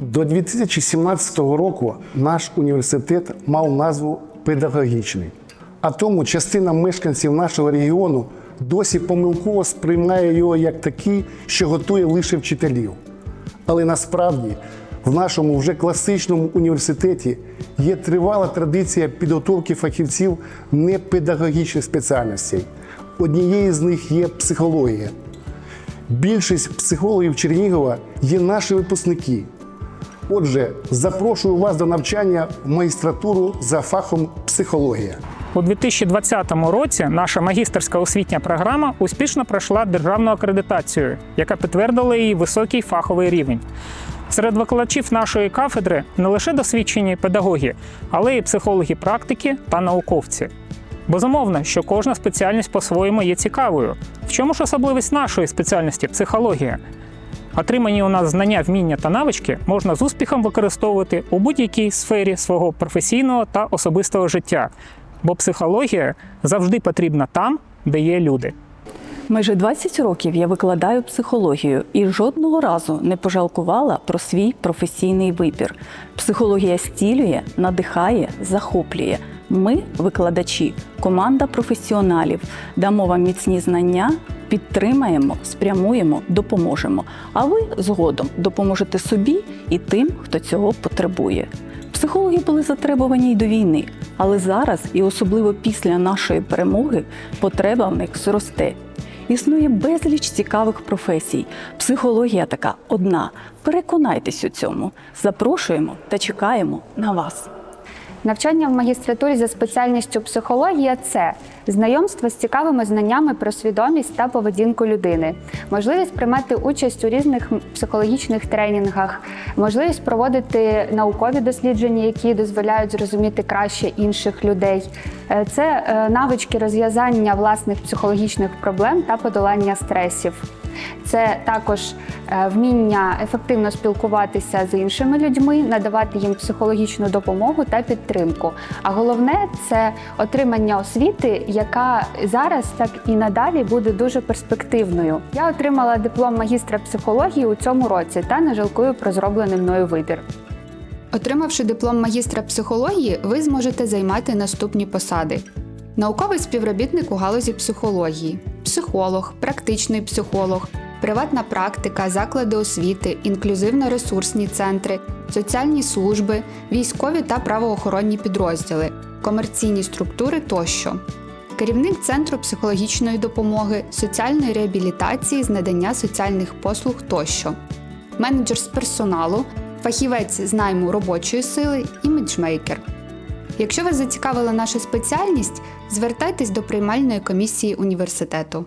До 2017 року наш університет мав назву педагогічний. А тому частина мешканців нашого регіону досі помилково сприймає його як такий, що готує лише вчителів. Але насправді в нашому вже класичному університеті є тривала традиція підготовки фахівців непедагогічних спеціальностей. Однією з них є психологія. Більшість психологів Чернігова є наші випускники. Отже, запрошую вас до навчання в магістратуру за фахом психологія. У 2020 році наша магістерська освітня програма успішно пройшла державну акредитацію, яка підтвердила її високий фаховий рівень. Серед викладачів нашої кафедри не лише досвідчені педагоги, але й психологи практики та науковці. Безумовно, що кожна спеціальність по-своєму є цікавою. В чому ж особливість нашої спеціальності психологія? Отримані у нас знання, вміння та навички можна з успіхом використовувати у будь-якій сфері свого професійного та особистого життя, бо психологія завжди потрібна там, де є люди. Майже 20 років я викладаю психологію і жодного разу не пожалкувала про свій професійний вибір. Психологія стілює, надихає, захоплює. Ми, викладачі, команда професіоналів, дамо вам міцні знання, підтримаємо, спрямуємо, допоможемо. А ви згодом допоможете собі і тим, хто цього потребує. Психологи були затребувані й до війни, але зараз, і особливо після нашої перемоги, потреба в них зросте. Існує безліч цікавих професій. Психологія така одна. Переконайтесь у цьому. Запрошуємо та чекаємо на вас. Навчання в магістратурі за спеціальністю психологія це знайомство з цікавими знаннями про свідомість та поведінку людини, можливість приймати участь у різних психологічних тренінгах, можливість проводити наукові дослідження, які дозволяють зрозуміти краще інших людей. Е, Це е, навички розв'язання власних психологічних проблем та подолання стресів. Це також е, вміння ефективно спілкуватися з іншими людьми, надавати їм психологічну допомогу та підтримку. А головне це отримання освіти, яка зараз так і надалі буде дуже перспективною. Я отримала диплом магістра психології у цьому році та не жалкую про зроблений мною вибір. Отримавши диплом магістра психології, ви зможете займати наступні посади: науковий співробітник у галузі психології, психолог, практичний психолог, приватна практика, заклади освіти, інклюзивно-ресурсні центри, соціальні служби, військові та правоохоронні підрозділи, комерційні структури тощо. Керівник центру психологічної допомоги, соціальної реабілітації з надання соціальних послуг тощо, менеджер з персоналу, фахівець з найму робочої сили, іміджмейкер. Якщо вас зацікавила наша спеціальність, звертайтесь до приймальної комісії університету.